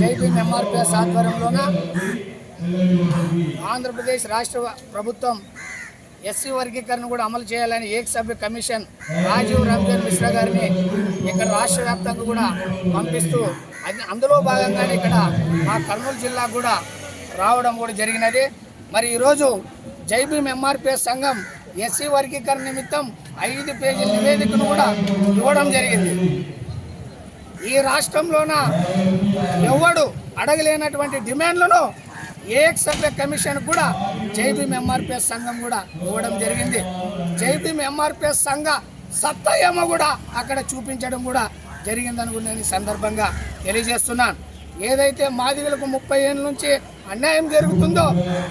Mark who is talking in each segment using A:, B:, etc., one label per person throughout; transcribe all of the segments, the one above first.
A: జైపీ ఎంఆర్పిఎస్ ఆధ్వర్యంలోన ఆంధ్రప్రదేశ్ రాష్ట్ర ప్రభుత్వం ఎస్సీ వర్గీకరణ కూడా అమలు చేయాలని ఏకసభ్య కమిషన్ రాజీవ్ రంజన్ మిశ్రా గారిని ఇక్కడ రాష్ట్ర వ్యాప్తంగా కూడా పంపిస్తూ అది అందులో భాగంగానే ఇక్కడ మా కర్నూలు జిల్లా కూడా రావడం కూడా జరిగినది. మరి ఈరోజు జైభీం ఎంఆర్పిఎస్ సంఘం ఎస్సీ వర్గీకరణ నిమిత్తం ఐదు పేజీల నివేదికను కూడా ఇవ్వడం జరిగింది. ఈ రాష్ట్రంలోన ఎవడు అడగలేనటువంటి డిమాండ్లను ఏక సభ్య కమిషన్ కూడా జైభీం ఎంఆర్పిఎస్ సంఘం కూడా ఇవ్వడం జరిగింది. జైభీం ఎంఆర్పిఎస్ సంఘ సత్తా ఏమో కూడా అక్కడ చూపించడం కూడా జరిగిందని కూడా నేను ఈ సందర్భంగా తెలియజేస్తున్నాను. ఏదైతే మాదిగలకు ముప్పై ఏళ్ళ నుంచి అన్యాయం జరుగుతుందో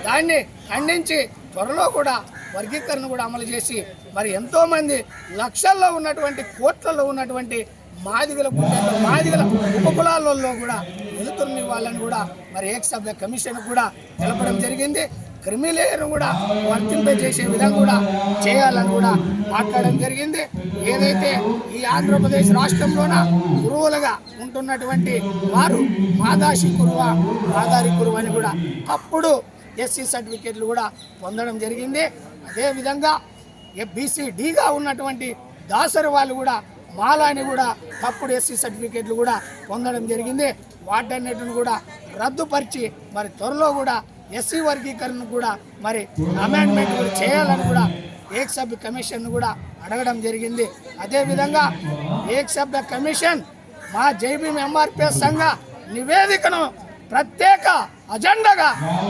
A: దాన్ని ఖండించి త్వరలో కూడా వర్గీకరణ కూడా అమలు చేసి మరి ఎంతోమంది లక్షల్లో ఉన్నటువంటి కోట్లలో ఉన్నటువంటి మాదిగల గుండెల్లో మాదిగల ఉపకులాలలో కూడా వెలుతురుని వాళ్ళని కూడా మరి ఏకసభ్య కమిషన్ కూడా తెలపడం జరిగింది. క్రిమిలేయర్ కూడా వర్తింపజేసే విధంగా కూడా చేయాలని కూడా మాట్లాడడం జరిగింది. ఏదైతే ఈ ఆంధ్రప్రదేశ్ రాష్ట్రంలోన గురువులుగా ఉంటున్నటువంటి వారు మాదాసి కురువ మాదారి కురువ అని కూడా అప్పుడు ఎస్సీ సర్టిఫికేట్లు కూడా పొందడం జరిగింది. అదేవిధంగా బీసీ డీగా ఉన్నటువంటి దాసరి వాళ్ళు కూడా మాలాని కూడా తప్పుడు ఎస్సీ సర్టిఫికేట్లు కూడా పొందడం జరిగింది. వాటన్నిటిని కూడా రద్దుపరిచి మరి త్వరలో కూడా ఎస్సీ వర్గీకరణ కూడా మరి అమెండ్మెంట్ చేయాలని కూడా ఏక్ సభ్య కమిషన్ కూడా అడగడం జరిగింది. అదేవిధంగా ఏక్ సభ్య కమిషన్ మా జైబీఎం ఎంఆర్పిఎస్ సంఘ నివేదికను ప్రత్యేక అజెండాగా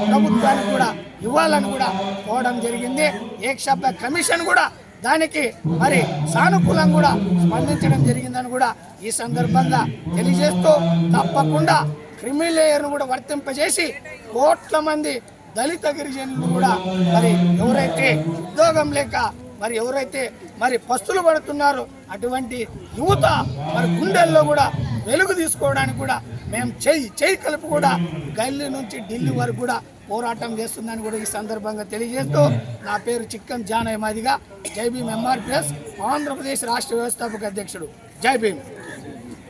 A: ప్రభుత్వానికి కూడా ఇవ్వాలని కూడా కోవడం జరిగింది. ఏక్ సభ్య కమిషన్ కూడా దానికి మరి సానుకూలంగా కూడా స్పందించడం జరిగిందని కూడా ఈ సందర్భంగా తెలియజేస్తూ తప్పకుండా క్రిమిలేయర్ను కూడా వర్తింపజేసి కోట్ల మంది దళిత గిరిజనులు కూడా మరి ఎవరైతే ఉద్యోగం లేక మరి ఎవరైతే మరి పస్తులు పడుతున్నారో అటువంటి యువత మరి గుండెల్లో కూడా వెలుగు తీసుకోవడానికి కూడా మేము చేయి చేయి కలిపి కూడా గల్లీ నుంచి ఢిల్లీ వరకు కూడా పోరాటం చేస్తుందని కూడా ఈ సందర్భంగా తెలియజేస్తూ నా పేరు చిక్కం జానయ్య మాదిగా. జై భీమ్ ఎంఆర్పిఎస్ ఆంధ్రప్రదేశ్ రాష్ట్ర వ్యవస్థాపక అధ్యక్షుడు. జై భీమ్.